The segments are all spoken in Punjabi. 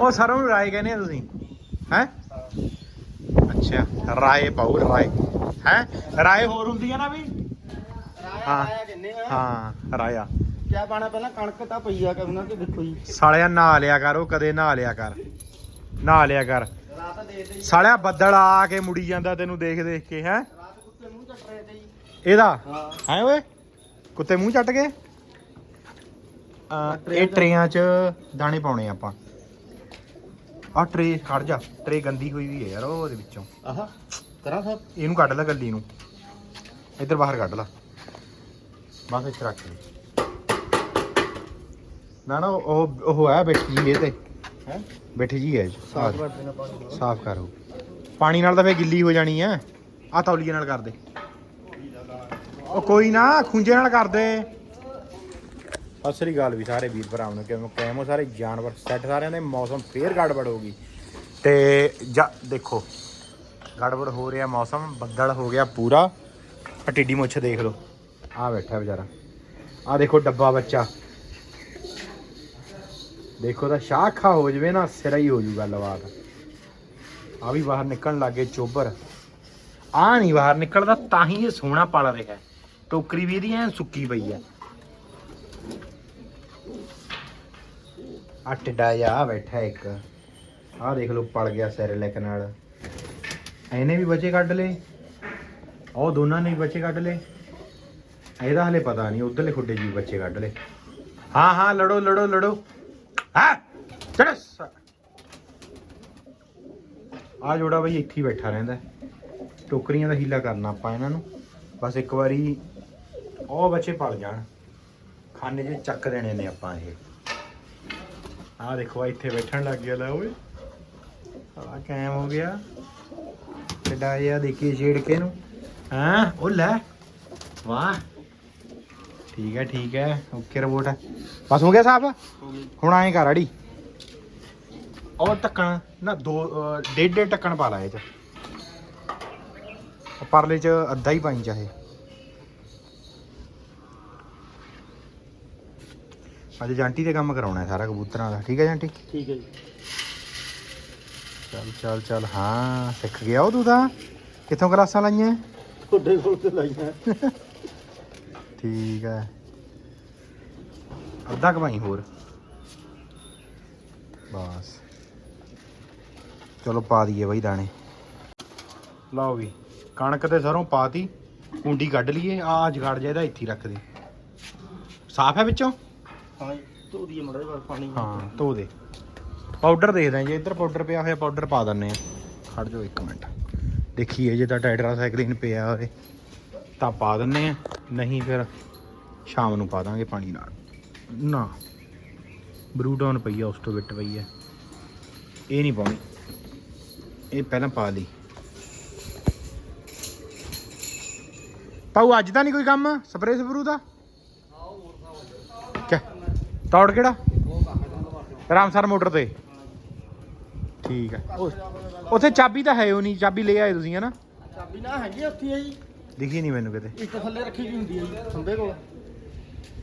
ਉਹ ਸਰੋਂ ਨੂੰ ਰਾਏ ਕਹਿੰਦੇ ਆ ਤੁਸੀਂ। ਹੈ? ਅੱਛਾ ਰਾਏ ਪਾਉ ਰਾਏ। ਹੈ? ਰਾਏ ਹੋਰ ਹੁੰਦੀ ਆ ਨਾ ਵੀ? ਹਾਂ। ਰਾਇਆ ਕਿੰਨੇ ਆ? ਹਾਂ ਰਾਇਆ। ਕਿਆ ਪਾਣਾ ਪਹਿਲਾਂ ਕਣਕ ਤਾਂ ਪਈ ਆ ਕਰਨਾ ਕਿ ਦੇਖੋ ਜੀ। ਸਾਲਿਆ ਨਹਾ ਲਿਆ ਕਰ ਉਹ ਕਦੇ ਨਹਾ ਲਿਆ ਕਰ। ਨਹਾ ਲਿਆ ਕਰ। ਰਾਤ ਸਾਲਿਆ ਬੱਦਲ ਆ ਕੇ ਮੁੜੀ ਜਾਂਦਾ ਤੈਨੂੰ ਦੇਖ ਦੇਖ ਕੇ ਹੈ? ਰਾਤ ਕੁੱਤੇ ਮੂੰਹ ਚੱਟ ਰਹੇ ਤੇ ਜੀ। ਇਹਦਾ? ਹਾਂ। ਓਏ? ਕੁੱਤੇ ਮੂੰਹ ਚੱਟ ਗਏ? ਇਹ ਟਰੇਆਂ 'ਚ ਦਾਣੇ ਪਾਉਣੇ ਆਪਾਂ। ਆ ਟਰੇ ਖੜ ਜਾ ਟਰੇ ਗੰਦੀ ਹੋਈ ਵੀ ਹੈ ਯਾਰ ਉਹ ਉਹਦੇ ਵਿੱਚੋਂ। ਆਹ ਕਰਾਂ ਸਭ ਇਹਨੂੰ ਕੱਢ ਲੈ ਗੱਲੀ ਨੂੰ। ਇੱਧਰ ਬਾਹਰ ਕੱਢ ਲੈ। ਬਸ ਇੱਥੇ ਰੱਖ ਦੇ ਨਾ ਨਾ ਉਹ ਉਹ ਹੈ ਬੈਠੀ ਜੀ ਇਹ ਤੇ। ਹੈ? ਬੈਠੀ ਜੀ ਹੈ ਸਾਫ਼ ਕਰ ਦੇਣਾ ਪਾਣੀ ਸਾਫ਼ ਕਰੋ ਪਾਣੀ ਨਾਲ ਤਾਂ ਫੇ ਗਿੱਲੀ ਹੋ ਜਾਣੀ ਐ ਆ ਤੌਲੀਏ ਨਾਲ ਕਰ ਦੇ। ਉਹ ਕੋਈ ਨਾ ਖੁੰਝੇ ਨਾਲ ਕਰ ਦੇ। ਸਤਿ ਸ੍ਰੀ ਅਕਾਲ ਵੀ ਸਾਰੇ ਵੀਰ ਭਰਾਵਾਂ ਨੂੰ, ਕਿਵੇਂ ਕੈਮੋ ਸਾਰੇ? ਜਾਨਵਰ ਸੈੱਟ ਸਾਰਿਆਂ ਦੇ, ਮੌਸਮ ਫੇਰ ਗੜਬੜ ਹੋ ਗਈ। ਤੇ ਜਾ, ਦੇਖੋ, ਗੜਬੜ ਹੋ ਰਿਹਾ ਮੌਸਮ, ਬੱਦਲ ਹੋ ਗਿਆ ਪੂਰਾ। ਆ ਟਿੱਡੀ ਮੁੱਛ ਦੇਖ ਲਓ। ਆ ਬੈਠਾ ਵਿਚਾਰਾ। ਆ ਦੇਖੋ ਡੱਬਾ ਬੱਚਾ। ਦੇਖੋ ਤਾਂ ਸ਼ਾਖਾ ਹੋ ਜਵੇ ਨਾ, ਸਿਰਾ ਹੀ ਹੋ ਜੂ ਗੱਲਬਾਤ। ਆ ਵੀ ਬਾਹਰ ਨਿਕਲਣ ਲੱਗੇ ਚੋਬਰ। ਆ ਨਹੀਂ ਬਾਹਰ ਨਿਕਲਦਾ, ਤਾਂ ਹੀ ਇਹ ਸੋਹਣਾ ਪਲ ਰਿਹਾ ਟੋਕਰੀ ਵੀ ਇਹਦੀ ਐ ਸੁੱਕੀ ਪਈ ਐ ਆ ਟਿੱਡਾ ਜਾ ਬੈਠਾ ਇੱਕ। ਆ ਦੇਖ ਲਓ, ਪਲ ਗਿਆ ਸੈਰਲੈਕ ਨਾਲ। ਇਹਨੇ ਵੀ ਬੱਚੇ ਕੱਢ ਲਏ। ਉਹ ਦੋਨਾਂ ਨੇ ਵੀ ਬੱਚੇ ਕੱਢ ਲਏ। ਇਹਦਾ ਹਲੇ ਪਤਾ ਨਹੀਂ, ਉਧਰਲੇ ਖੁੱਡੇ ਜੀ ਬੱਚੇ ਕੱਢ ਲਏ। ਹਾਂ ਹਾਂ, ਲੜੋ ਲੜੋ ਲੜੋ। ਹਾਂ? ਚੜਸ ਆ ਜੋੜਾ ਬਈ ਇੱਥੇ ਹੀ ਬੈਠਾ ਰਹਿੰਦਾ। ਟੋਕਰੀਆਂ ਦਾ ਹੀਲਾ ਕਰਨਾ ਆਪਾਂ ਇਹਨਾਂ ਨੂੰ। ਬਸ ਇੱਕ ਵਾਰੀ ਉਹ ਬੱਚੇ ਪਲ ਜਾਣ। ਖਾਨੇ 'ਚ ਚੱਕ ਦੇਣੇ ਨੇ ਆਪਾਂ ਇਹ। ਆਹ ਦੇਖੋ ਇੱਥੇ ਬੈਠਣ ਲੱਗ ਗਿਆ ਲੈ ਓਏ ਆ ਕਾਇਮ ਹੋ ਗਿਆ। ਕਿੱਡਾ ਜਿਹਾ ਦੇਖੀ ਛੇੜ ਕੇ ਨੂੰ ਹਾਂ? ਉਹ ਲੈ। ਵਾਹ। ਠੀਕ ਹੈ ਠੀਕ ਹੈ। ਓਕੇ ਰਿਪੋਰਟ ਬਸ ਹੋ ਗਿਆ ਗਈ ਹੁਣ ਐਂ ਕਰ ਅੜੀ। ਔਰ ਢੱਕਣ ਨਾ ਦੋ ਡੇਢ ਡੇਢ ਢੱਕਣ ਪਾ ਲਾ ਇਹ ਚ। ਪਰਲੇ ਚ ਅੱਧਾ ਹੀ ਪਾਈ ਚਾਹੇ ਅੱਜ ਜਾਂਟੀ ਤੇ ਕੰਮ ਕਰਾਉਣਾ ਹੈ ਸਾਰਾ ਕਬੂਤਰਾਂ ਦਾ। ਠੀਕ ਹੈ ਜਾਂਟੀ? ਠੀਕ ਹੈ ਜੀ। ਚੱਲ ਚੱਲ ਚੱਲ ਹਾਂ ਸਿੱਖ ਗਿਆ ਉਹ ਤੂੰ ਤਾਂ। ਕਿੱਥੋਂ ਕਲਾਸਾਂ ਲਾਈਆਂ? ਤੁਹਾਡੇ ਕੋਲ ਤੇ ਲਾਈਆਂ। ਠੀਕ ਹੈ। ਅੱਧਾ ਕਮਾਈ ਹੋਰ। ਬਸ। ਚਲੋ ਪਾ ਦਈਏ ਬਈ ਦਾਣੇ। ਲਓ ਵੀ ਕਣਕ ਤੇ ਸਰੋਂ ਪਾਤੀ ਕੁੰਡੀ ਕੱਢ ਲਈਏ ਆ ਜਗੜ ਜਾ ਇਹਦਾ ਇੱਥੇ ਰੱਖ ਦੇ। ਸਾਫ਼ ਹੈ ਵਿੱਚੋਂ? ਹਾਂ ਧੋ ਦੀਏ ਮੜਾ ਜਿਹਾ ਪਾਣੀ ਹਾਂ ਧੋ ਦੇ। ਪਾਊਡਰ ਦੇਖਦੇ ਜੇ ਇੱਧਰ ਪਾਊਡਰ ਪਿਆ ਹੋਇਆ ਪਾਊਡਰ ਪਾ ਦਿੰਨੇ ਆ ਖੜ ਜਾਓ ਇੱਕ ਮਿੰਟ। ਦੇਖੀਏ ਜੇ ਤਾਂ ਟਾਈਟਰਾਸਾਈਕਲਿਨ ਪਿਆ ਹੋਵੇ ਤਾਂ ਪਾ ਦਿੰਨੇ ਆ ਨਹੀਂ ਫਿਰ ਸ਼ਾਮ ਨੂੰ ਪਾ ਦਾਂਗੇ ਪਾਣੀ ਨਾਲ। ਨਾ ਬਰੂਡਾਊਨ ਪਈ ਆ ਉਸ ਤੋਂ ਬਿੱਟ ਪਈ ਆ। ਇਹ ਨਹੀਂ ਪਾਉਣੀ। ਇਹ ਪਹਿਲਾਂ ਪਾ ਲਈ। ਪਾਉ ਅੱਜ ਤਾਂ ਨਹੀਂ ਕੋਈ ਕੰਮ? ਸਪਰੇ ਸਪਰੂ ਦਾ? ਤੌੜ ਕਿਹੜਾ? ਰਾਮਸਰ ਮੋਟਰ ਤੇ। ਠੀਕ ਹੈ। ਉਹ- ਉੱਥੇ ਚਾਬੀ ਤਾਂ ਹੈ ਉਹ ਨਹੀਂ ਚਾਬੀ ਲੈ ਆਏ ਤੁਸੀਂ ਹਨਾ? ਚਾਬੀ ਨਾ ਹੈਗੀ ਆ ਉੱਥੇ ਆ ਜੀ। ਦਿਖੀ ਨਹੀਂ ਮੈਨੂੰ ਕਿਤੇ। ਇੱਕ ਥੱਲੇ ਰੱਖੀ ਵੀ ਹੁੰਦੀ ਹੈ ਜੀ ਖੰਬੇ ਕੋਲ।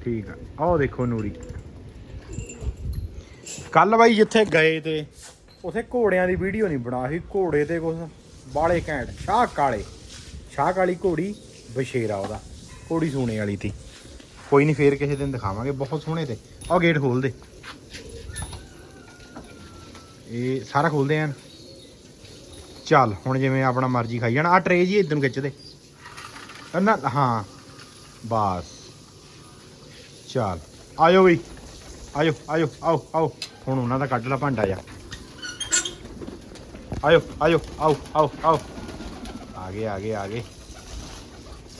ਠੀਕ ਆ। ਆਹ ਦੇਖੋ ਨੂਰੀ। ਕੱਲ ਬਾਈ ਜਿੱਥੇ ਗਏ ਤੇ ਉਥੇ ਘੋੜਿਆਂ ਦੀ ਵੀਡੀਓ ਨਹੀਂ ਬਣਾ ਸੀ ਘੋੜੇ ਤੇ ਕੁਛ ਬਾਲੇ ਘੈਂਟ ਸ਼ਾਹ ਕਾਲੇ ਸ਼ਾਹ ਕਾਲੀ ਘੋੜੀ ਬਸ਼ੇਰਾ ਉਹਦਾ। ਘੋੜੀ ਸੂਣੇ ਵਾਲੀ ਤੀ। ਕੋਈ ਨਹੀਂ, ਫੇਰ ਕਿਸੇ ਦਿਨ ਦਿਖਾਵਾਂਗੇ। ਬਹੁਤ ਸੋਹਣੇ ਤੇ। ਆਹ ਗੇਟ ਖੋਲ ਦੇ। ਇਹ ਸਾਰਾ ਖੋਲਦੇ ਆਂ ਚੱਲ, ਹੁਣ ਜਿਵੇਂ ਆਪਣਾ ਮਰਜ਼ੀ ਖਾਈ ਜਾਣਾ। ਆ ਟਰੇ ਜੀ ਇਦਾਂ ਨੂੰ ਖਿੱਚ ਦੇ। ਨਾ, ਹਾਂ। ਬਸ। ਚੱਲ, ਆਇਓ ਬਈ। ਆਇਓ ਆਇਓ, ਆਓ ਆਓ। ਹੁਣ ਉਹਨਾਂ ਦਾ ਕੱਢ ਲਾ ਭਾਂਡਾ ਜਾ ਆਇਓ ਆਜੋ ਆਓ ਆਓ ਆਓ। ਆ ਗਏ ਆ ਗਏ ਆ ਗਏ।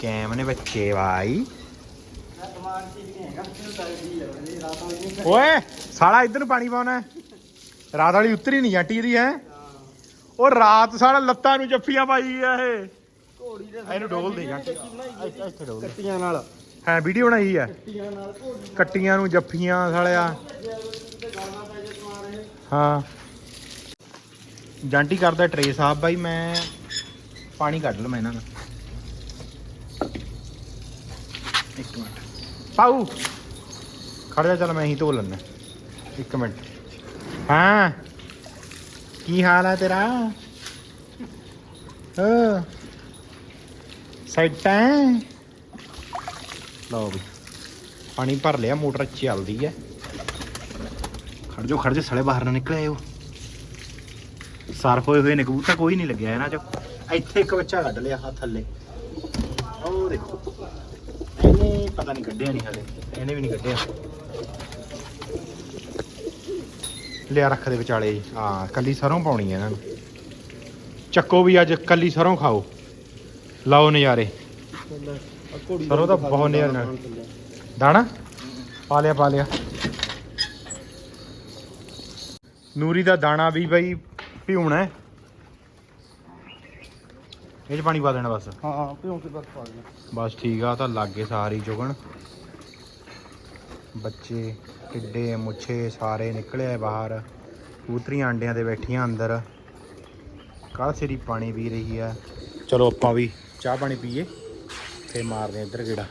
ਕੈਮ ਨੇ ਬੱਚੇ ਭਾਈ ਓਏ ਸਾਲਾ ਇੱਧਰ ਨੂੰ ਪਾਣੀ ਪਾਉਣਾ। ਰਾਤ ਵਾਲੀ ਉਤਰੀ ਨਹੀਂ ਜਾਂਟੀ ਇਹਦੀ ਹੈ। ਉਹ ਰਾਤ ਸਾਲਾ ਲੱਤਾਂ ਨੂੰ ਜੱਫੀਆਂ ਪਾਈ ਆ ਇਹ। ਘੋੜੀ ਦੇ ਇਹਨੂੰ ਡੋਲ ਦੇ ਜਾਂਟੀ ਇੱਥੇ ਡੋਲ ਦੇ। ਕੱਟੀਆਂ ਨਾਲ। ਹੈ ਵੀਡੀਓ ਬਣਾਈ ਹੈ ਕੱਟੀਆਂ ਨਾਲ ਘੋੜੀ ਕੱਟੀਆਂ ਨੂੰ ਜੱਫੀਆਂ ਸਾਲਿਆ। ਹਾਂ। ਜਾਂਟੀ ਕਰਦਾ ਟਰੇ ਸਾਹਿਬ ਬਾਈ ਮੈਂ ਪਾਣੀ ਕੱਢ ਲਵਾਂ ਇਹਨਾਂ ਦਾ। ਇੱਕ ਮਿੰਟ। ਪਾਉ ਖੜ ਜਾ, ਚੱਲ ਮੈਂ ਹੀ ਧੋ ਲੈਣਾ ਇੱਕ ਮਿੰਟ। ਹਾਂ। ਕੀ ਹਾਲ ਹੈ ਤੇਰਾ? ਓ ਸੈਟ ਲਓ ਵੀ। ਪਾਣੀ ਭਰ ਲਿਆ, ਮੋਟਰ ਚੱਲਦੀ ਹੈ ਖੜ ਜੋ ਖੜ ਜਾ ਸੜੇ ਬਾਹਰ ਨਾ ਨਿਕਲੇ ਆਇਓ। ਸਰਫ ਹੋਏ ਹੋਏ ਨੇ, ਕਬੂਤਰ ਕੋਈ ਨਹੀਂ ਲੱਗਿਆ ਇਹਨਾਂ ਚ। ਇੱਥੇ ਇੱਕ ਬੱਚਾ ਕੱਢ ਲਿਆ ਹੱਥ ਥੱਲੇ। ਉਹ ਦੇਖੋ। ਪਤਾ ਨਹੀਂ ਕੱਢਿਆ ਨਹੀਂ ਹਲੇ ਇਹਨੇ ਵੀ ਨਹੀਂ ਕੱਢਿਆ। ਲਿਆ ਰੱਖ ਦੇ ਵਿਚਾਲੇ ਜੀ। ਹਾਂ, ਕੱਲੀ ਸਰੋਂ ਪਾਉਣੀ ਹੈ ਇਹਨਾਂ ਨੂੰ। ਚੱਕੋ ਵੀ ਅੱਜ ਕੱਲੀ ਸਰੋਂ ਖਾਓ। ਲਾਓ ਨਜ਼ਾਰੇ। ਸਰੋਂ ਤਾਂ ਬਹੁਤ ਨਜ਼ਾਰੇ ਨਾਲ ਦਾਣਾ? ਪਾ ਲਿਆ ਪਾ ਲਿਆ। ਨੂਰੀ ਦਾ ਦਾਣਾ ਵੀ ਬਈ ਭਿਉਣਾ ਹੈ। ਇਹ ਚ ਪਾਣੀ ਪਾ ਦੇਣਾ ਬਸ। ਹਾਂ ਭਿਉਂ ਕੇ ਬਸ ਪਾ ਦੇਣਾ। ਬਸ ਠੀਕ ਆ ਤਾਂ ਲੱਗੇ ਸਾਰੀ ਚੁਗਣ। ਬੱਚੇ ਟਿੱਡੇ ਮੁੱਛੇ ਸਾਰੇ ਨਿਕਲੇ ਆ ਬਾਹਰ। ਕਬੂਤਰੀਆਂ ਅੰਡਿਆਂ ਤੇ ਬੈਠੀਆਂ ਅੰਦਰ। ਕੱਲ ਸਿਰੀ ਪਾਣੀ ਪੀ ਰਹੀ ਆ। ਚਲੋ ਆਪਾਂ ਵੀ ਚਾਹ ਪਾਣੀ ਪੀਏ ਤੇ ਮਾਰਦੇ ਆ ਇੱਧਰ ਗੇੜਾ।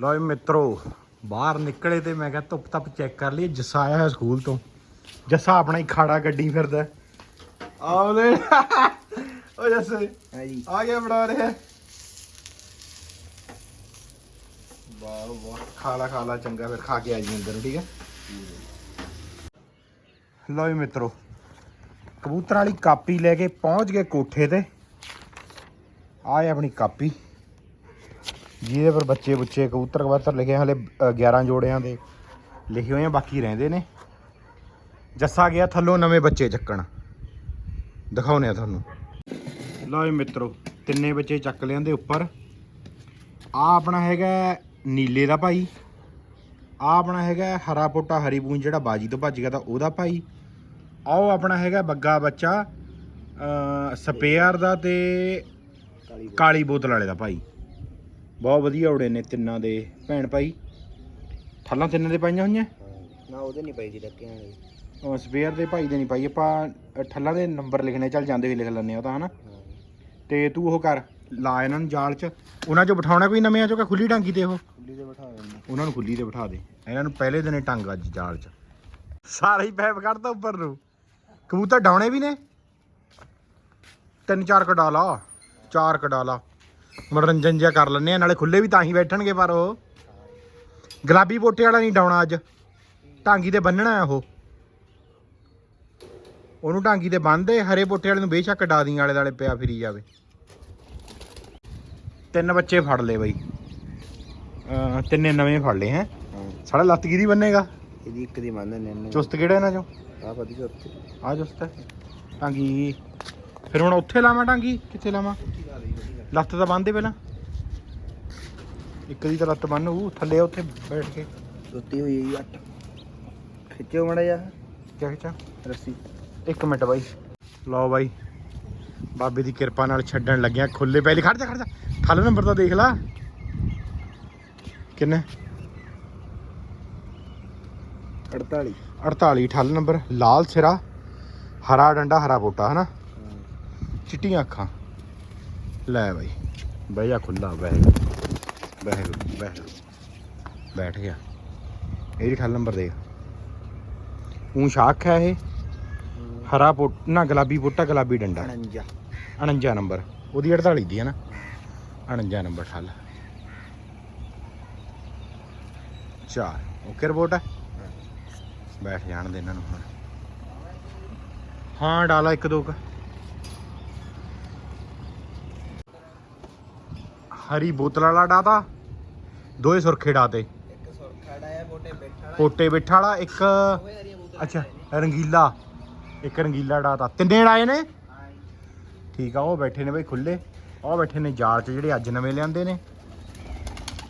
ਲਓ ਜੀ ਮਿੱਤਰੋ ਬਾਹਰ ਨਿਕਲੇ ਤੇ ਮੈਂ ਕਿਹਾ ਧੁੱਪ ਧੱਪ ਚੈੱਕ ਕਰ ਲਈ ਜੱਸਾ ਆਇਆ ਹੋਇਆ ਸਕੂਲ ਤੋਂ। ਜੱਸਾ ਆਪਣਾ ਹੀ ਖਾੜਾ ਗੱਡੀ ਫਿਰਦਾ। ਆਉਲੇ ਓ ਜੱਸੇ ਹਾਂ ਜੀ ਆ ਗਿਆ ਬਣਾ ਰਿਹਾ। ਵਾਹ ਵਾਹ। ਖਾ ਲਾ ਖਾ ਲਾ ਚੰਗਾ ਫਿਰ ਖਾ ਕੇ ਆ ਜੀ ਅੰਦਰ ਠੀਕ ਹੈ? ਲਓ ਜੀ ਮਿੱਤਰੋ ਕਬੂਤਰ ਵਾਲੀ ਕਾਪੀ ਲੈ ਕੇ ਪਹੁੰਚ ਗਏ ਕੋਠੇ ਤੇ। ਆਹ ਹੈ ਆਪਣੀ ਕਾਪੀ। ਜਿਹਦੇ ਪਰ ਬੱਚੇ ਬੁੱਚੇ ਕਬੂਤਰ ਕਬੂਤਰ ਲਿਖੇ ਹਲੇ 11 ਜੋੜਿਆਂ ਦੇ ਲਿਖੇ ਹੋਏ ਆ ਬਾਕੀ ਰਹਿੰਦੇ ਨੇ। ਜੱਸਾ ਗਿਆ ਥੱਲੋਂ ਨਵੇਂ ਬੱਚੇ ਚੱਕਣ। ਦਿਖਾਉਨੇ ਆ ਤੁਹਾਨੂੰ। ਲਓ ਜੀ ਮਿੱਤਰੋ ਤਿੰਨੇ ਬੱਚੇ ਚੱਕ ਲਿਆਂਦੇ ਉੱਪਰ। ਆ ਆਪਣਾ ਹੈਗਾ ਨੀਲੇ ਦਾ ਭਾਈ। ਆ ਆਪਣਾ ਹੈਗਾ ਹਰਾ ਪੋਟਾ ਹਰੀ ਪੂੰਜ ਜਿਹੜਾ ਬਾਜੀ ਤੋਂ ਭੱਜ ਗਿਆ ਤਾਂ ਉਹਦਾ ਭਾਈ। ਆਹ ਆਪਣਾ ਹੈਗਾ ਬੱਗਾ ਬੱਚਾ ਸਪੇਅਰ ਦਾ ਤੇ ਕਾਲੀ ਬੋਤਲ ਵਾਲੇ ਦਾ ਭਾਈ। ਬਹੁਤ ਵਧੀਆ ਉੜੇ ਨੇ ਤਿੰਨਾਂ ਦੇ ਭੈਣ ਭਾਈ। ਠੱਲਾਂ ਤਿੰਨਾਂ ਦੇ ਪਾਈਆਂ ਹੋਈਆਂ? ਨਾ ਉਹਦੇ ਨਹੀਂ ਪਈ ਜੀ ਵਾਲੀ। ਉਹ ਸਪੇਅਰ ਦੇ ਭਾਈ ਦੇ ਨਹੀਂ ਪਾਈ। ਆਪਾਂ ਠੱਲਾਂ ਦੇ ਨੰਬਰ ਲਿਖਣੇ ਚੱਲ ਜਾਂਦੇ ਵੀ ਲਿਖ ਲੈਂਦੇ ਆ ਤਾਂ ਹਨਾ? ਤੇ ਤੂੰ ਉਹ ਕਰ ਲਾ ਇਹਨਾਂ ਨੂੰ ਜਾਲ 'ਚ। ਉਹਨਾਂ 'ਚੋਂ ਬਿਠਾਉਣਾ ਕੋਈ ਨਵਿਆਂ 'ਚੋਂ ਕਿ ਖੁੱਲੀ ਟਾਂਗੀ ਤੇ ਉਹ? ਖੁੱਲੀ ਤੇ ਬਿਠਾ ਦਿੰਦੇ। ਉਹਨਾਂ ਨੂੰ ਖੁੱਲੀ ਤੇ ਬਿਠਾ ਦੇ। ਇਹਨਾਂ ਨੂੰ ਪਹਿਲੇ ਦਿਨੇ ਟੰਗ ਅੱਜ ਜਾਲ 'ਚ। ਸਾਰਾ ਹੀ ਪੈਪ ਕੱਢਦਾ ਉੱਪਰ ਨੂੰ। ਕਬੂਤਰ ਡਾਉਣੇ ਵੀ ਨੇ। ਤਿੰਨ ਚਾਰ ਕਢਾ ਲਾ ਚਾਰ ਕਢਾ ਲਾ ਮਨੋਰੰਜਨ ਜਿਹਾ ਕਰ ਲੈਂਦੇ ਆ ਨਾਲੇ ਖੁੱਲੇ ਵੀ ਤਾਂ ਹੀ ਬੈਠਣਗੇ ਪਰ ਉਹ। ਗੁਲਾਬੀ ਪੋਟੇ ਵਾਲਾ ਨਹੀਂ ਡਾਉਣਾ ਅੱਜ। ਟਾਂਗੀ ਤੇ ਬੰਨਣਾ ਹੈ ਉਹ। ਉਹਨੂੰ ਟਾਂਗੀ ਤੇ ਬੰਨਦੇ ਹਰੇ ਪੋਟੇ ਵਾਲੇ ਨੂੰ ਬੇਸ਼ੱਕ ਡਾ ਦੀ ਆਲੇ ਦਾਲੇ ਪਿਆ ਫਿਰੀ ਜਾਵੇ। ਤਿੰਨ ਬੱਚੇ ਫੜ ਲਏ ਬਈ। ਅਹ ਤਿੰਨੇ ਨਵੇਂ ਫੜ ਲਏ ਹੈ। ਹਾਂ ਲੱਤ ਕਿਹਦੀ ਬੰਨੇਗਾ? ਇਹਦੀ ਇੱਕ ਦੀ ਮੰਨ ਨੇ ਨੇ। ਚੁਸਤ ਕਿਹੜਾ ਇਹਨਾਂ ਚੋਂ? ਆ ਵਧੀਆ ਉੱਤੇ ਆ ਚੁਸਤ ਹੈ। ਟਾਂਗੀ। ਫਿਰ ਹੁਣ ਉੱਥੇ ਲਾਵਾਂ ਟਾਂਗੀ? ਕਿੱਥੇ ਲਾਵਾਂ? ਲੱਤ ਤਾਂ ਬੰਨਦੇ ਪਹਿਲਾਂ। ਇੱਕ ਦੀ ਤਾਂ ਲੱਤ ਬੰਨ ਉਹ ਥੱਲੇ ਉੱਥੇ ਬੈਠ ਕੇ। ਸੁੱਤੀ ਹੋਈ ਹੈ ਜੀ ਅੱਟ ਖਿੱਚੋ ਮੜਾ ਜਾ ਕਿਆ ਖਿੱਚਾਂ? ਰੱਸੀ। ਇੱਕ ਮਿੰਟ ਬਾਈ। ਲਓ ਬਾਈ। ਬਾਬੇ ਦੀ ਕਿਰਪਾ ਨਾਲ ਛੱਡਣ ਲੱਗਿਆ। ਖੁੱਲੇ ਪਹਿਲੇ ਖੜ ਜਾ ਖੜ ਜਾ। ਥੱਲੇ ਨੰਬਰ ਤਾਂ ਦੇਖ ਲਾ। ਕਿੰਨੇ? 48 48 ਠੱਲ ਨੰਬਰ। ਲਾਲ ਸਿਰਾ ਹਰਾ ਡੰਡਾ ਹਰਾ ਬੋਟਾ ਹਨਾ? ਚਿੱਟੀਆਂ ਅੱਖਾਂ। ਲੈ ਬਾਈ। ਬਹਿ ਜਾ ਖੁੱਲਾ ਬਹਿ। ਬਹਿ ਬਹਿ। ਬੈਠ ਗਿਆ। ਇਹਦੀ ਠੱਲ ਨੰਬਰ ਦੇਖ। ਉਹ ਸ਼ਾਖ ਹੈ ਇਹ। ਹਰਾ ਪੋਟ ਨਾ ਗੁਲਾਬੀ ਬੋਟਾ ਗੁਲਾਬੀ ਡੰਡਾ। 49 49 ਨੰਬਰ। ਉਹਦੀ 48 ਦੀ ਹੈ ਨਾ? 49 ਨੰਬਰ ਠੱਲ ਚਾਰ ਓਕੇ ਰਿਪੋਰਟ ਹੈ? ਬੈਠ ਜਾਣ ਦੇ ਇਹਨਾਂ ਨੂੰ ਹੁਣ। ਹਾਂ ਡਾਲਾ ਇੱਕ ਦੋ ਕ। ਹਰੀ ਬੋਤਲ ਵਾਲਾ ਡਾਤਾ। ਦੋਏ ਸੁਰਖੇ ਡਾਤੇ। ਪੋਟੇ ਬੈਠਾ ਵਾਲਾ। ਇੱਕ ਅੱਛਾ ਰੰਗੀਲਾ। ਇੱਕ ਰੰਗੀਲਾ ਡਾਤਾ। ਤਿੰਨੇ ਡਾਏ ਨੇ? ਠੀਕ ਆ ਉਹ ਬੈਠੇ ਨੇ ਬਈ ਖੁੱਲੇ ਉਹ ਬੈਠੇ ਨੇ ਜਾਲ 'ਚ ਜਿਹੜੇ ਅੱਜ ਨਵੇਂ ਲਿਆਂਦੇ ਨੇ।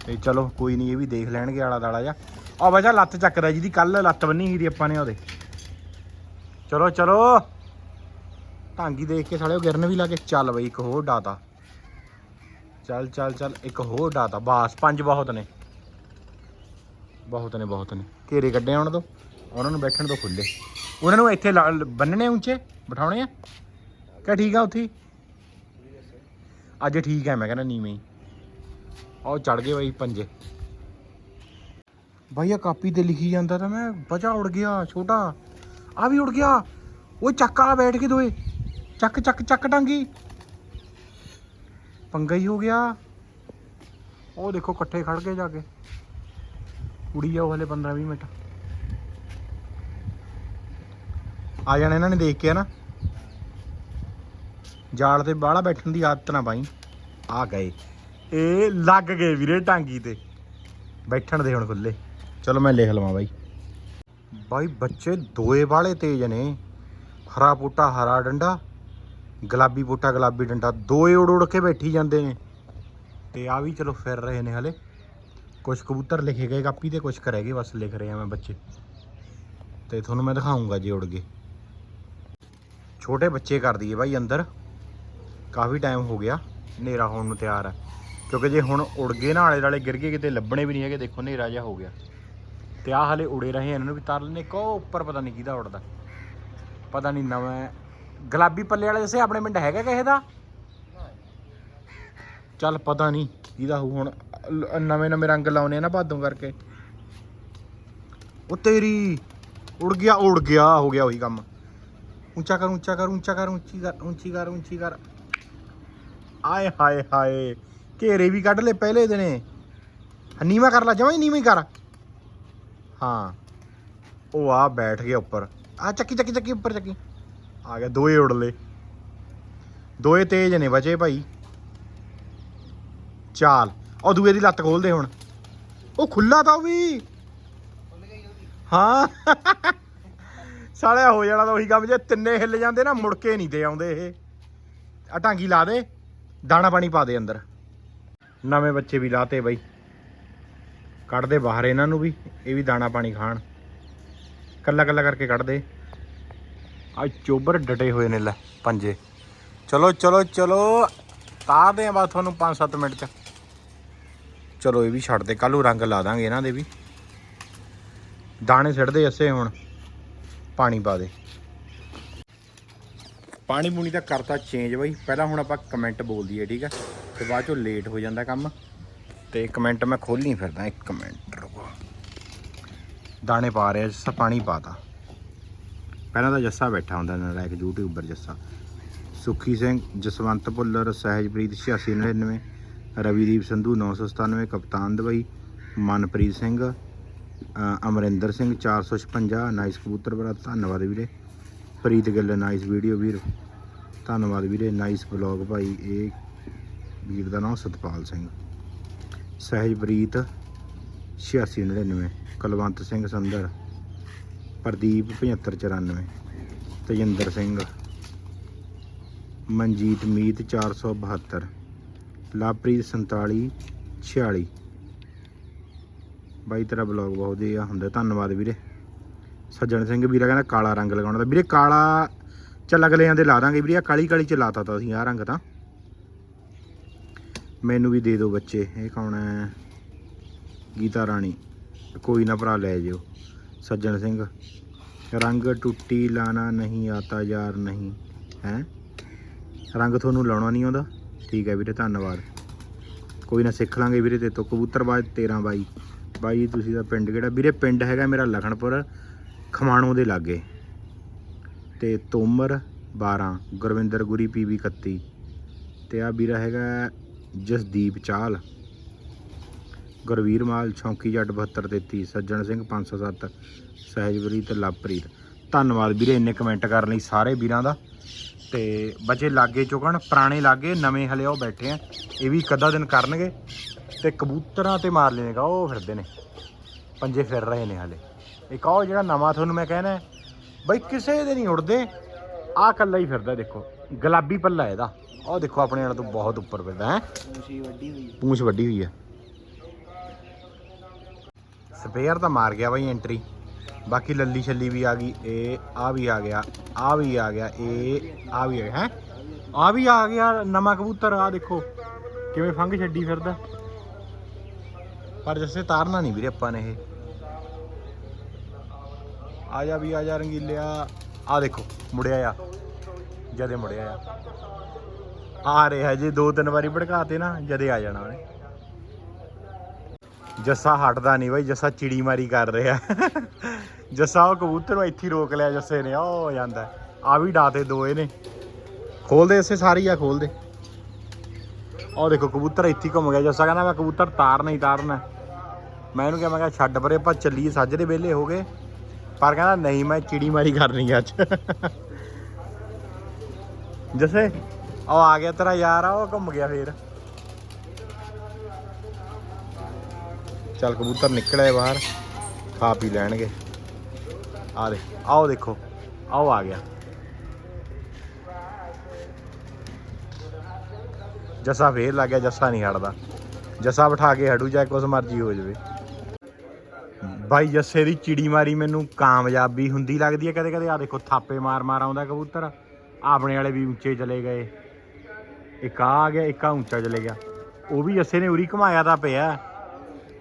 ਤੇ ਚਲੋ, ਕੋਈ ਨਹੀਂ, ਇਹ ਵੀ ਦੇਖ ਲੈਣਗੇ ਆਲਾ ਦਾਲਾ ਜਾ ਆ ਵਜਾ ਲੱਤ ਚੱਕਦਾ ਜਿਹਦੀ ਕੱਲ ਲੱਤ ਬੰਨੀ ਸੀ ਦੀ ਆਪਾਂ ਨੇ ਉਹਦੇ। ਚਲੋ ਚਲੋ। ਢਾਂਗੀ ਦੇਖ ਕੇ ਸਾਲੇ ਉਹ ਗਿਰਨ ਵੀ ਲੱਗੇ। ਚੱਲ ਬਈ, ਇੱਕ ਹੋਰ ਡਾਤਾ। ਚੱਲ ਚੱਲ ਚੱਲ, ਇੱਕ ਹੋਰ ਡਾਤਾ। ਬਾਸ, ਪੰਜ ਬਹੁਤ ਨੇ। ਬਹੁਤ ਨੇ ਬਹੁਤ ਨੇ। ਘੇਰੇ ਕੱਢੇ ਉਹਨਾਂ ਤੋਂ ਉਹਨਾਂ ਨੂੰ ਬੈਠਣ ਤੋਂ ਖੁੱਲੇ ਉਹਨਾਂ ਨੂੰ ਇੱਥੇ ਲਾ- ਬੰਨਣੇ ਉੱਚੇ। ਬਿਠਾਉਣੇ ਆ। ਕਿਆ ਠੀਕ ਆ ਉੱਥੇ? ਹੀ? ਅੱਜ ਠੀਕ ਹੈ, ਮੈਂ ਕਹਿੰਦਾ ਨੀਵੇਂ ਆਹ ਚੜ ਗਏ ਬਾਈ ਪੰਜੇ। ਬਾਈ ਆ ਕਾਪੀ ਤੇ ਲਿਖੀ ਜਾਂਦਾ ਤਾਂ ਮੈਂ, ਬਚਾ ਉੜ ਗਿਆ, ਛੋਟਾ। ਆ ਵੀ ਉੜ ਗਿਆ। ਉਹ ਚੱਕ ਆ ਬੈਠ ਕੇ ਦੋਏ। ਚੱਕ ਚੱਕ ਚੱਕ ਟਾਂਗੀ। ਪੰਗਾ ਹੀ ਹੋ ਗਿਆ। ਉਹ ਦੇਖੋ, ਇਕੱਠੇ ਖੜ ਕੇ ਜਾ ਕੇ। ਉੜੀ ਜਾਓ ਹਲੇ 15 20 ਮਿੰਟ। ਆ ਜਾਣਾ ਇਹਨਾਂ ਨੇ ਦੇਖ ਕੇ ਨਾ? ਜਾਲ ਤੇ ਬਾਹਲਾ ਬੈਠਣ ਦੀ ਆਦਤ ਨਾ ਪਾਈ। ਆ ਗਏ। ਇਹ ਲੱਗ ਗਏ ਵੀਰੇ ਟਾਂਗੀ ਤੇ। ਬੈਠਣ ਦੇ ਹੁਣ ਖੁੱਲੇ। ਚਲੋ ਮੈਂ ਲਿਖ ਲਵਾਂ ਬਾਈ। ਬਾਈ, ਬੱਚੇ ਦੋਏ ਵਾਲੇ ਤੇਜ ਨੇ। ਹਰਾ ਬੂਟਾ, ਹਰਾ ਡੰਡਾ, ਗੁਲਾਬੀ ਬੂਟਾ, ਗੁਲਾਬੀ ਡੰਡਾ। ਦੋਏ ਉੜ ਉੜ ਕੇ ਬੈਠੀ ਜਾਂਦੇ ਨੇ। ਤੇ ਆ ਵੀ ਚਲੋ ਫਿਰ ਰਹੇ ਨੇ ਹਲੇ। ਕੁਝ ਕਬੂਤਰ ਲਿਖੇ ਗਏ ਕਾਪੀ ਤੇ ਕੁਝ ਰਹਿ ਗਏ, ਬਸ ਲਿਖ ਰਹੇ ਆ ਮੈਂ ਬੱਚੇ। ਤੇ ਤੁਹਾਨੂੰ ਮੈਂ ਦਿਖਾਉਂਗਾ ਜੇ ਉੜ ਗਏ। ਛੋਟੇ ਬੱਚੇ ਕਰ ਦਈਏ ਬਾਈ ਅੰਦਰ। ਕਾਫੀ ਟਾਈਮ ਹੋ ਗਿਆ, ਹਨੇਰਾ ਹੋਣ ਨੂੰ ਤਿਆਰ ਹੈ ਕਿਉਂਕਿ ਜੇ ਹੁਣ ਉੜ ਗਏ ਨਾ ਆਲੇ ਦੁਆਲੇ, ਗਿਰ ਗਏ ਕਿਤੇ, ਲੱਭਣੇ ਵੀ ਨਹੀਂ ਹੈਗੇ, ਦੇਖੋ ਹਨੇਰਾ ਜਿਹਾ ਹੋ ਗਿਆ। ਤੇ ਆ ਹਲੇ ਉੜੇ ਰਹੇ ਇਹਨਾਂ ਨੂੰ ਵੀ ਤਾਰ ਲੈਣੇ ਕੋ ਉੱਪਰ ਪਤਾ ਨਹੀਂ ਕਿਹਦਾ ਉੜਦਾ। ਪਤਾ ਨਹੀਂ ਨਵਾਂ ਗੁਲਾਬੀ ਪੱਲੇ ਵਾਲੇ ਜਿਸੇ ਆਪਣੇ ਪਿੰਡ ਹੈਗਾ ਕਿਸੇ ਦਾ? ਚੱਲ ਪਤਾ ਨਹੀਂ ਕਿਹਦਾ ਹੋਊ ਹੁਣ। ਨਵੇਂ ਨਵੇਂ ਰੰਗ ਲਾਉਨੇ ਆ ਨਾ ਭਾਦੋਂ ਕਰਕੇ। ਉਹ ਤੇਰੀ ਉੜ ਗਿਆ ਉੜ ਗਿਆ, ਹੋ ਗਿਆ ਉਹੀ ਕੰਮ। ਉੱਚਾ ਕਰ ਉੱਚਾ ਕਰ ਉੱਚਾ ਕਰ, ਉੱਚੀ ਕਰ ਉੱਚੀ ਕਰ ਉੱਚੀ ਕਰ। ਆਏ ਹਾਏ ਹਾਏ। ਘੇਰੇ ਵੀ ਕੱਢ ਲੈ ਪਹਿਲੇ ਦਿਨੇ। ਨੀਵਾ ਕਰ ਲਾ, ਜਮਾਂ ਹੀ ਨੀਵਾ ਹੀ ਕਰ। ਹਾਂ। ਉਹ ਆ ਬੈਠ ਗਿਆ ਉੱਪਰ। ਆ ਚੱਕੀ ਚੱਕੀ ਚੱਕੀ, ਉੱਪਰ ਚੱਕੀ। ਆ ਗਿਆ, ਦੋਏ ਉੜ ਲੇ ਦੋਏ ਤੇਜ ਨੇ ਬਚੇ ਭਾਈ। ਚਾਲ। ਉਹ ਦੂਏ ਦੀ ਲੱਤ ਖੋਲਦੇ ਹੁਣ। ਉਹ ਖੁੱਲਾ ਤਾਂ ਉਹ ਵੀ। ਹਾਂ। ਸਾਲਿਆ ਹੋ ਜਾਣਾ ਤਾਂ ਉਹੀ ਕੰਮ ਜੇ। ਤਿੰਨੇ ਹਿੱਲ ਜਾਂਦੇ ਨਾ, ਮੁੜ ਕੇ ਨਹੀਂ ਦੇ ਆਉਂਦੇ ਇਹ। ਆ ਟਾਂਗੀ ਲਾ ਦੇ। ਦਾਣਾ ਪਾਣੀ ਪਾ ਦੇ ਅੰਦਰ। ਨਵੇਂ ਬੱਚੇ ਵੀ ਲਾਤੇ ਬਾਈ। ਕੱਢ ਦੇ ਬਾਹਰ ਇਹਨਾਂ ਨੂੰ ਵੀ, ਇਹ ਵੀ ਦਾਣਾ ਪਾਣੀ ਖਾਣ। ਕੱਲਾ ਕੱਲਾ ਕਰਕੇ ਕੱਢ ਦੇ ਆ ਚੋਬਰ ਡਟੇ ਹੋਏ ਨੇ ਲੈ, ਪੰਜੇ। ਚਲੋ ਚਲੋ ਚਲੋ ਤਾਰਦੇ ਆ ਬਾਅਦ ਤੁਹਾਨੂੰ 5-7 ਮਿੰਟ ਚ। ਚਲੋ, ਇਹ ਵੀ ਛੱਡ ਦੇ ਕੱਲ ਨੂੰ ਰੰਗ ਲਾ ਦਾਂਗੇ ਇਹਨਾਂ ਦੇ ਵੀ। ਦਾਣੇ ਸਿੱਟਦੇ ਐਸੇ ਹੁਣ, ਪਾਣੀ ਪਾ ਦੇ। ਪਾਣੀ ਪੂਣੀ ਤਾਂ ਕਰਤਾ ਚੇਂਜ ਬਾਈ। ਪਹਿਲਾਂ ਹੁਣ ਆਪਾਂ ਕਮੈਂਟ ਬੋਲ ਦਈਏ, ਠੀਕ ਹੈ ਤੇ ਬਾਅਦ ਚੋਂ ਲੇਟ ਹੋ ਜਾਂਦਾ ਕੰਮ। ਤੇ ਕਮੈਂਟ ਮੈਂ ਖੋਲ੍ਹਣੀ ਫਿਰਦਾ, ਇੱਕ ਕਮੈਂਟ ਰੁਕੋ। ਦਾਣੇ ਪਾ ਰਿਹਾ, ਜੱਸਾ ਪਾਣੀ ਪਾਤਾ। ਪਹਿਲਾਂ ਤਾਂ ਜੱਸਾ ਬੈਠਾ ਹੁੰਦਾ ਨਾਲਾਇਕ ਯੂਟਿਊਬਰ ਜੱਸਾ। ਸੁਖੀ ਸਿੰਘ, ਜਸਵੰਤ ਭੁੱਲਰ, ਸਹਿਜਪ੍ਰੀਤ 8699 ਰਵੀਦੀਪ ਸੰਧੂ 997 ਕਪਤਾਨ ਦਵਾਈ, ਮਨਪ੍ਰੀਤ ਸਿੰਘ ਅਮਰਿੰਦਰ ਸਿੰਘ 456 ਨਾਈਸ ਕਬੂਤਰ ਬੜਾ, ਧੰਨਵਾਦ ਵੀਰੇ। ਪ੍ਰੀਤ ਗਿੱਲ ਨਾਈਸ ਵੀਡੀਓ ਵੀਰ। ਧੰਨਵਾਦ ਵੀਰੇ ਨਾਈਸ ਵਲੌਗ ਭਾਈ, ਇਹ ਵੀਰ ਦਾ ਨਾਮ ਸਤਪਾਲ ਸਿੰਘ। ਸਹਿਜਪ੍ਰੀਤ 8699 ਕੁਲਵੰਤ ਸਿੰਘ ਸੰਦਰ ਪ੍ਰਦੀਪ 7594 ਤਜਿੰਦਰ ਸਿੰਘ, ਮਨਜੀਤ ਮੀਤ 472 ਲਵਪ੍ਰੀਤ 47 46 ਬਾਈ, ਤੇਰਾ ਬਲੌਗ ਬਹੁਤ ਵਧੀਆ ਹੁੰਦਾ। ਧੰਨਵਾਦ ਵੀਰੇ। ਸੱਜਣ ਸਿੰਘ ਵੀਰਾ ਕਹਿੰਦਾ ਕਾਲਾ ਰੰਗ ਲਗਾਉਣਾ ਤਾਂ। ਵੀਰੇ ਕਾਲਾ ਚੱਲ ਅਗਲਿਆਂ ਦੇ ਲਾ ਦਾਂਗੇ ਵੀਰੇ, ਆਹ ਕਾਲੀ ਕਾਲੀ ਚ ਲਾਤਾ ਤਾਂ ਅਸੀਂ ਆਹ ਰੰਗ ਤਾਂ। ਮੈਨੂੰ ਵੀ ਦੇ ਦਿਓ ਬੱਚੇ, ਇਹ ਕੌਣ ਹੈ? ਗੀਤਾ ਰਾਣੀ, ਕੋਈ ਨਾ ਭਰਾ ਲੈ ਜਿਓ। ਸੱਜਣ ਸਿੰਘ, ਰੰਗ ਟੁੱਟੀ ਲਾਣਾ ਨਹੀਂ, ਆਤਾ ਯਾਰ ਨਹੀਂ, ਹੈ? ਰੰਗ ਤੁਹਾਨੂੰ ਲਾਉਣਾ ਨਹੀਂ ਆਉਂਦਾ? ਠੀਕ ਹੈ ਵੀਰੇ, ਧੰਨਵਾਦ। ਕੋਈ ਨਾ ਸਿੱਖ ਲਾਂਗੇ ਵੀਰੇ, ਤੇ ਤੋਂ ਕਬੂਤਰਬਾਜ਼ 13 ਬਾਈ। ਬਾਈ, ਤੁਸੀਂ ਦਾ ਪਿੰਡ ਕਿਹੜਾ? ਵੀਰੇ ਪਿੰਡ ਹੈਗਾ ਮੇਰਾ ਲਖਨਪੁਰ। ਖਮਾਣੋ ਦੇ ਲਾਗੇ। ਤੇ ਤੋਮਰ 12 ਗੁਰਵਿੰਦਰ ਗੁਰੀ ਪੀਵੀ 31 ਤੇ ਆ ਵੀਰਾ ਹੈਗਾ ਜਸਦੀਪ ਚਾਲ। ਗੁਰਵੀਰ ਮਾਲ ਛੌਂਕੀ ਜੱਟ 7233 ਸੱਜਣ ਸਿੰਘ 507 ਸਹਿਜਪ੍ਰੀਤ ਲਵਪ੍ਰੀਤ ਧੰਨਵਾਦ ਵੀਰੇ ਇੰਨੇ ਕਮੈਂਟ ਕਰਨ ਲਈ ਸਾਰੇ ਵੀਰਾਂ ਦਾ। ਤੇ ਬਚੇ ਲਾਗੇ ਚੁਕਣ, ਪੁਰਾਣੇ ਲਾਗੇ, ਨਵੇਂ ਹਲੇ ਉਹ ਬੈਠੇ ਆ। ਇਹ ਵੀ ਇੱਕ ਅੱਧਾ ਦਿਨ ਕਰਨਗੇ। ਤੇ ਕਬੂਤਰਾਂ ਤੇ ਮਾਰ ਲੈਣੇਗਾ, ਉਹ ਫਿਰਦੇ ਨੇ। ਪੰਜੇ ਫਿਰ ਰਹੇ ਨੇ ਹਲੇ। ਇੱਕ ਉਹ ਜਿਹੜਾ ਨਵਾਂ ਤੁਹਾਨੂੰ ਮੈਂ ਕਹਿਣਾ ਬਈ ਕਿਸੇ ਦੇ ਨਹੀਂ ਉੜਦੇ ਆਹ ਕੱਲਾ ਹੀ ਫਿਰਦਾ ਦੇਖੋ ਗੁਲਾਬੀ ਪੱਲਾ ਇਹਦਾ। ਉਹ ਦੇਖੋ ਆਪਣੇ ਨਾਲ ਤੋਂ ਬਹੁਤ ਉੱਪਰ ਫਿਰਦਾ ਹੈ। ਪੂਛੀ ਵੱਡੀ ਹੋਈ ਪੂੰਛ ਵੱਡੀ ਹੋਈ ਹੈ। ਸਪੇਅਰ ਤਾਂ ਮਾਰ ਗਿਆ ਬਾਈ ਐਂਟਰੀ। ਬਾਕੀ ਲੱਲੀ ਛੱਲੀ ਵੀ ਆ ਗਈ ਇਹ ਆ ਵੀ ਆ ਗਿਆ ਆ ਵੀ ਆ ਗਿਆ ਇਹ ਆ ਵੀ ਆ ਗਿਆ ਹੈ? ਆ ਵੀ ਆ ਗਿਆ ਨਵਾਂ ਕਬੂਤਰ ਆ ਦੇਖੋ ਕਿਵੇਂ ਫੰਗ ਛੱਡੀ ਫਿਰਦਾ। ਪਰ ਜੱਸੇ ਤਾਰਨਾ ਨਹੀਂ ਵੀਰੇ ਆਪਾਂ ਨੇ ਇਹ। ਆ ਜਾ ਵੀ ਆ ਜਾ ਰੰਗੀਲਿਆ। ਆ ਦੇਖੋ, ਮੁੜਿਆ ਆ। ਜਦੇ ਮੁੜਿਆ ਆ। ਆ ਰਿਹਾ ਜੇ, ਦੋ ਤਿੰਨ ਵਾਰੀ ਭੜਕਾਤੇ ਨਾ, ਜਦੇ ਆ ਜਾਣਾ ਉਹਨੇ। ਜੱਸਾ ਹਟਦਾ ਨਹੀਂ ਬਾਈ, ਜੱਸਾ ਚਿੜੀ ਮਾਰੀ ਕਰ ਰਿਹਾ। ਜੱਸਾ ਉਹ ਕਬੂਤਰ ਨੂੰ ਇੱਥੇ ਰੋਕ ਲਿਆ, ਜੱਸੇ ਨੇ, ਉਹ ਜਾਂਦਾ। ਆ ਵੀ ਡਾਤੇ ਦੋ ਇਹਨੇ। ਖੋਲਦੇ ਇਸੇ ਸਾਰੀ ਆ ਖੋਲਦੇ ਉਹ ਦੇਖੋ, ਕਬੂਤਰ ਇੱਥੇ ਘੁੰਮ ਗਿਆ। ਜੱਸਾ ਕਹਿੰਦਾ ਮੈਂ ਕਬੂਤਰ ਤਾਰਨਾ ਹੀ ਤਾਰਨਾ। ਮੈਂ ਇਹਨੂੰ ਕਿਹਾ, ਮੈਂ ਕਿਹਾ, ਛੱਡ ਪਰੇ, ਆਪਾਂ ਚੱਲੀਏ, ਸਾਜਰੇ ਵੇਲੇ ਹੋ ਗਏ। ਪਰ ਕਹਿੰਦਾ, ਨਹੀਂ, ਮੈਂ ਚਿੜੀ ਮਾਰੀ ਕਰਨੀ ਆ ਅੱਜ। ਜੱਸੇ, ਉਹ ਆ ਗਿਆ ਤੇਰਾ ਯਾਰ ਆ ਉਹ ਘੁੰਮ ਗਿਆ ਫੇਰ। ਚੱਲ ਕਬੂਤਰ ਨਿਕਲਿਆ ਬਾਹਰ, ਖਾ ਪੀ ਲੈਣਗੇ। ਆ ਦੇ ਆਓ ਦੇਖੋ ਆਓ ਆ ਗਿਆ। ਜੱਸਾ ਫੇਰ ਲੱਗ ਗਿਆ, ਜੱਸਾ ਨਹੀਂ ਹਟਦਾ। ਜੱਸਾ ਬਿਠਾ ਕੇ ਹਟੂ, ਚਾਹੇ ਕੁਛ ਮਰਜ਼ੀ ਹੋ ਜਾਵੇ। ਬਾਈ ਜੱਸੇ ਦੀ ਚਿੜੀ ਮਾਰੀ ਮੈਨੂੰ ਕਾਮਯਾਬੀ ਹੁੰਦੀ ਲੱਗਦੀ ਹੈ। ਕਦੇ ਕਦੇ ਆ ਦੇਖੋ, ਥਾਪੇ ਮਾਰ ਮਾਰ ਆਉਂਦਾ ਕਬੂਤਰ। ਆਪਣੇ ਵਾਲੇ ਵੀ ਉੱਚੇ ਚਲੇ ਗਏ। ਇੱਕ ਆ ਆ ਗਿਆ, ਇੱਕ ਆ ਉੱਚਾ ਚਲੇ ਗਿਆ। ਉਹ ਵੀ ਜੱਸੇ ਨੇ ਉਰੀ ਘਮਾਇਆ ਤਾਂ ਪਿਆ।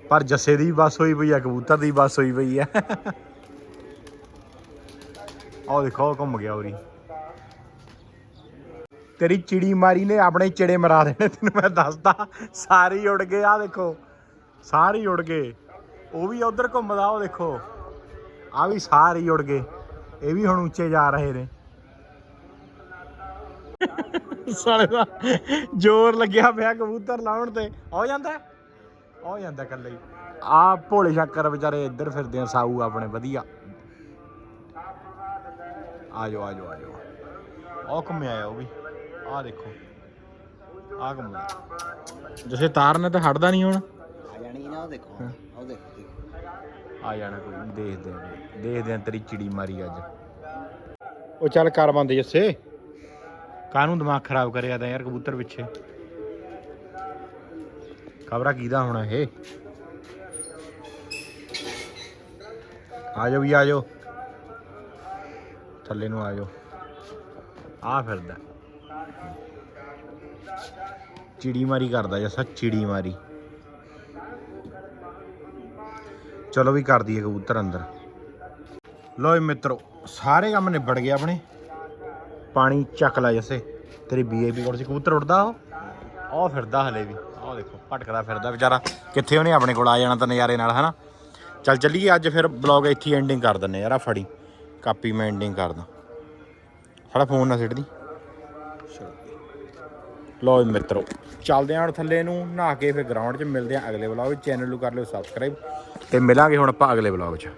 ਪਰ ਜੱਸੇ ਦੀ ਵੀ ਹੋਈ ਪਈ ਆ, ਕਬੂਤਰ ਦੀ ਬੱਸ ਹੋਈ ਪਈ ਆ। ਆਹ ਦੇਖੋ ਉਹ ਘੁੰਮ ਗਿਆ ਉਰੀ। ਤੇਰੀ ਚਿੜੀ ਮਾਰੀ ਨੇ ਆਪਣੇ ਚਿੜੇ ਮਰਾ ਦੇਣੇ, ਤੈਨੂੰ ਮੈਂ ਦੱਸਦਾ। ਸਾਰੇ ਹੀ ਉੜ ਗਏ ਆ ਦੇਖੋ। ਸਾਰੇ ਹੀ ਉੜ ਗਏ। ਉਹ ਵੀ ਉਧਰ ਘੁੰਮਦਾ, ਉਹ ਦੇਖੋ। ਆ ਵੀ ਸਾਰੇ ਹੀ ਉੜ ਗਏ। ਇਹ ਵੀ ਹੁਣ ਉੱਚੇ ਜਾ ਰਹੇ ਨੇ। ਸਾਲੇ ਦਾ ਜ਼ੋਰ ਲੱਗਿਆ ਪਿਆ ਕਬੂਤਰ ਲਾਉਣ ਤੇ। ਹੋ ਜਾਂਦਾ? ਹੋ ਜਾਂਦਾ ਕੱਲੇ ਹੀ। ਆ ਭੋਲੇ ਸ਼ੱਕਰ ਵਿਚਾਰੇ ਇੱਧਰ ਫਿਰਦੇ ਆ, ਸਾਊ ਆਪਣੇ, ਵਧੀਆ। ਆ ਜਾਓ ਆ ਜਾਓ ਆ ਜਾਓ। ਉਹ ਘੁੰਮ ਆਇਆ ਉਹ ਵੀ। ਆ ਦੇਖੋ। ਆ ਘੁੰਮ ਜਿਸੇ ਤਾਰ ਨੇ ਤਾਂ ਹਟਦਾ ਨਹੀਂ ਹੁਣ। ਜਾਣੀ ਨਾ ਉਹ ਦੇਖੋ। ਉਹ ਦੇਖੋ ਦੇਖੋ। ਆ ਜਾਣਾ ਕੋਈ ਨੀ, ਦੇਖਦੇ ਆ। ਦੇਖਦੇ ਆ ਤੇਰੀ ਚਿੜੀ ਮਾਰੀ ਅੱਜ। ਉਹ ਚੱਲ ਕਰ ਬੰਦ ਜੱਸੇ। ਕਾਹਨੂੰ ਦਿਮਾਗ ਖਰਾਬ ਕਰਿਆ ਤਾਂ ਯਾਰ ਕਬੂਤਰ ਪਿੱਛੇ? ਖਬਰਾਂ ਕਿਹਦਾ ਹੋਣਾ ਇਹ? ਆ ਜਾਓ ਵੀ ਆ ਜਾਓ। ਥੱਲੇ ਨੂੰ ਆ ਜਾਓ। ਆ ਫਿਰਦਾ। ਚਿੜੀ ਮਾਰੀ ਕਰਦਾ ਜੱਸਾ ਚਿੜੀ ਮਾਰੀ। ਚਲੋ ਵੀ ਕਰ ਦਈਏ ਕਬੂਤਰ ਅੰਦਰ। ਲੋ ਮਿੱਤਰੋ, ਸਾਰੇ ਕੰਮ ਨਿਬੜ ਗਏ ਆਪਣੇ। ਪਾਣੀ ਚੱਕ ਲੈ ਜੱਸੇ, ਤੇਰੀ ਬੀਏਪੀ ਕੋਲ ਸੀ। ਕਬੂਤਰ ਉੱਡਦਾ ਉਹ? ਉਹ ਫਿਰਦਾ ਹਲੇ ਵੀ। ਆਹ ਦੇਖੋ, ਭਟਕਦਾ ਫਿਰਦਾ ਵਿਚਾਰਾ। ਕਿੱਥੇ ਉਹਨੇ ਆਪਣੇ ਕੋਲ ਆ ਜਾਣਾ ਤਾਂ ਨਜ਼ਾਰੇ ਨਾਲ, ਹਨਾ? ਚੱਲ ਚੱਲੀਏ, ਅੱਜ ਫਿਰ ਬਲੌਗ ਇੱਥੇ ਐਂਡਿੰਗ ਕਰ ਦਿੰਨੇ ਯਾਰ ਆ ਫੜੀ। ਕਾਪੀ ਮੈਂ ਐਂਡਿੰਗ ਕਰਦਾ ਸਾਡਾ ਫੋਨ ਨਾ ਸਿੱਟ ਦੀ ਲੋ ਜੀ ਮਿੱਤਰੋ, ਚੱਲਦੇ ਆਂ ਹੁਣ ਥੱਲੇ ਨੂੰ, ਨਹਾ ਕੇ ਫਿਰ ਗਰਾਊਂਡ 'ਚ ਮਿਲਦੇ ਆਂ ਅਗਲੇ ਵਲੌਗ ਵਿੱਚ ਚੈਨਲ ਨੂੰ ਕਰ ਲਿਓ ਸਬਸਕ੍ਰਾਈਬ ਤੇ ਮਿਲਾਂਗੇ ਹੁਣ ਆਪਾਂ ਅਗਲੇ ਵਲੌਗ 'ਚ।